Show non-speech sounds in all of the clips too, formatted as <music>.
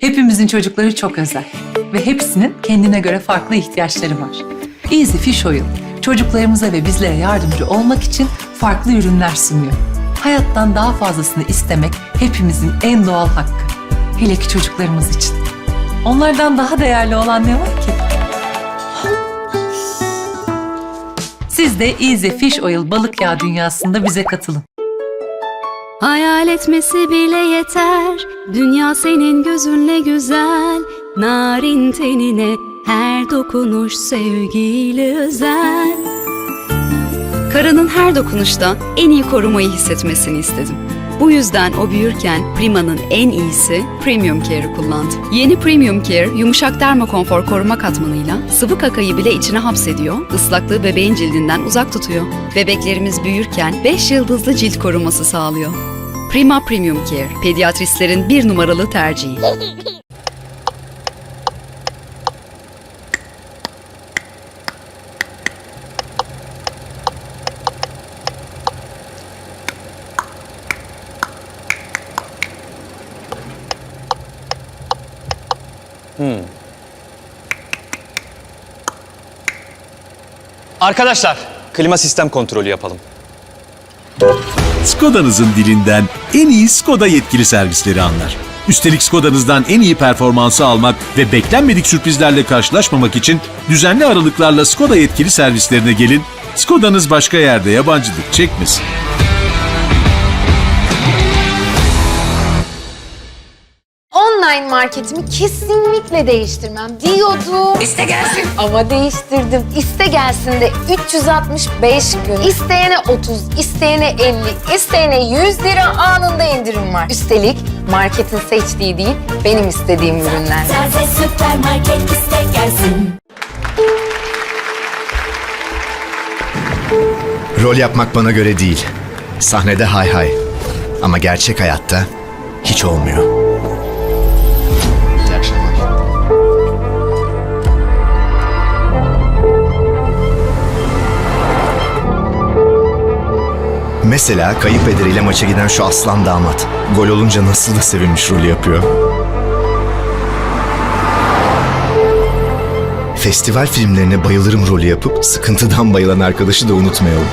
Hepimizin çocukları çok özel ve hepsinin kendine göre farklı ihtiyaçları var. Easy Fish Oil, çocuklarımıza ve bizlere yardımcı olmak için farklı ürünler sunuyor. Hayattan daha fazlasını istemek hepimizin en doğal hakkı. Hele ki çocuklarımız için. Onlardan daha değerli olan ne var ki? Siz de Easy Fish Oil balık yağı dünyasında bize katılın. Hayal etmesi bile yeter Dünya senin gözünle güzel Narin tenine her dokunuş sevgiyle özel Karının her dokunuşta en iyi korumayı hissetmesini istedim. Bu yüzden o büyürken Prima'nın en iyisi Premium Care'ı kullandı. Yeni Premium Care, yumuşak dermokonfor koruma katmanıyla sıvı kakayı bile içine hapsediyor, ıslaklığı bebeğin cildinden uzak tutuyor. Bebeklerimiz büyürken 5 yıldızlı cilt koruması sağlıyor. Prima Premium Care, pediatristlerin bir numaralı tercihi. Arkadaşlar, klima sistem kontrolü yapalım. Skoda'nızın dilinden en iyi Skoda yetkili servisleri anlar. Üstelik Skoda'nızdan en iyi performansı almak ve beklenmedik sürprizlerle karşılaşmamak için düzenli aralıklarla Skoda yetkili servislerine gelin. Skoda'nız başka yerde yabancılık çekmesin. Online marketimi kesinlikle değiştirmem diyordum. İste gelsin. Ama değiştirdim. İste gelsin de 365 gün. İsteyene 30, isteyene 50, isteyene 100 lira anında indirim var. Üstelik marketin seçtiği değil, benim istediğim ürünler. Taze süpermarket iste gelsin. Rol yapmak bana göre değil. Sahnede hay hay. Ama gerçek hayatta hiç olmuyor. Mesela kayıp ederiyle maça giden şu aslan damat. Gol olunca nasıl da sevinmiş rolü yapıyor. Festival filmlerine bayılırım rolü yapıp sıkıntıdan bayılan arkadaşı da unutmayalım. <laughs>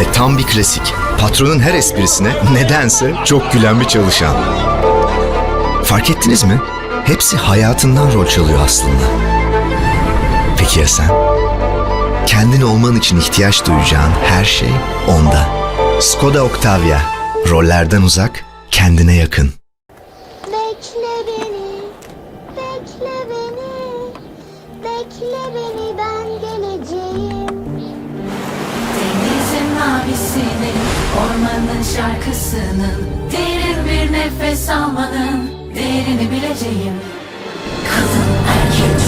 Ve tam bir klasik. Patronun her esprisine nedense çok gülen bir çalışan. Fark ettiniz mi? Hepsi hayatından rol çalıyor aslında. Peki ya sen? Kendin olman için ihtiyaç duyacağın her şey onda. Skoda Octavia. Rollerden uzak, kendine yakın. Bekle beni, bekle beni, bekle beni ben geleceğim. Denizin mavisinin, ormanın şarkısının, derin bir nefes almanın değerini bileceğim. Kadın, erkek,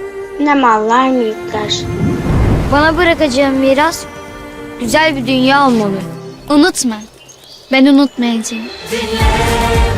ne mallar mülkler. Bana bırakacağım miras güzel bir dünya olmalı. Unutma, ben unutmayacağım. Dinle